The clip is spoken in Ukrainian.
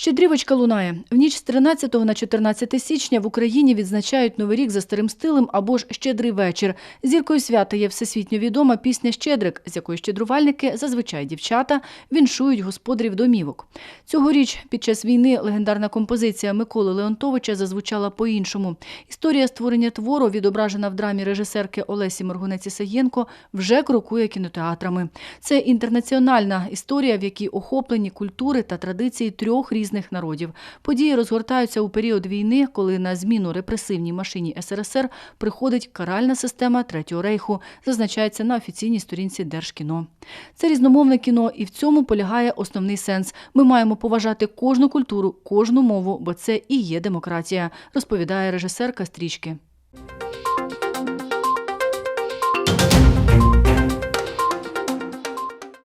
Щедрівочка лунає. В ніч з 13 на 14 січня в Україні відзначають Новий рік за старим стилем або ж «Щедрий вечір». Зіркою свята є всесвітньо відома пісня «Щедрик», з якої щедрувальники, зазвичай дівчата, віншують господарів домівок. Цьогоріч під час війни легендарна композиція Миколи Леонтовича зазвучала по-іншому. Історія створення твору, відображена в драмі режисерки Олесі Моргунець Ісаєнко, вже крокує кінотеатрами. Це інтернаціональна історія, в якій охоплені культури та традиції трьох різних народів. Події розгортаються у період війни, коли на зміну репресивній машині СРСР приходить каральна система Третього рейху, зазначається на офіційній сторінці Держкіно. Це різномовне кіно, і в цьому полягає основний сенс. Ми маємо поважати кожну культуру, кожну мову, бо це і є демократія, розповідає режисерка стрічки.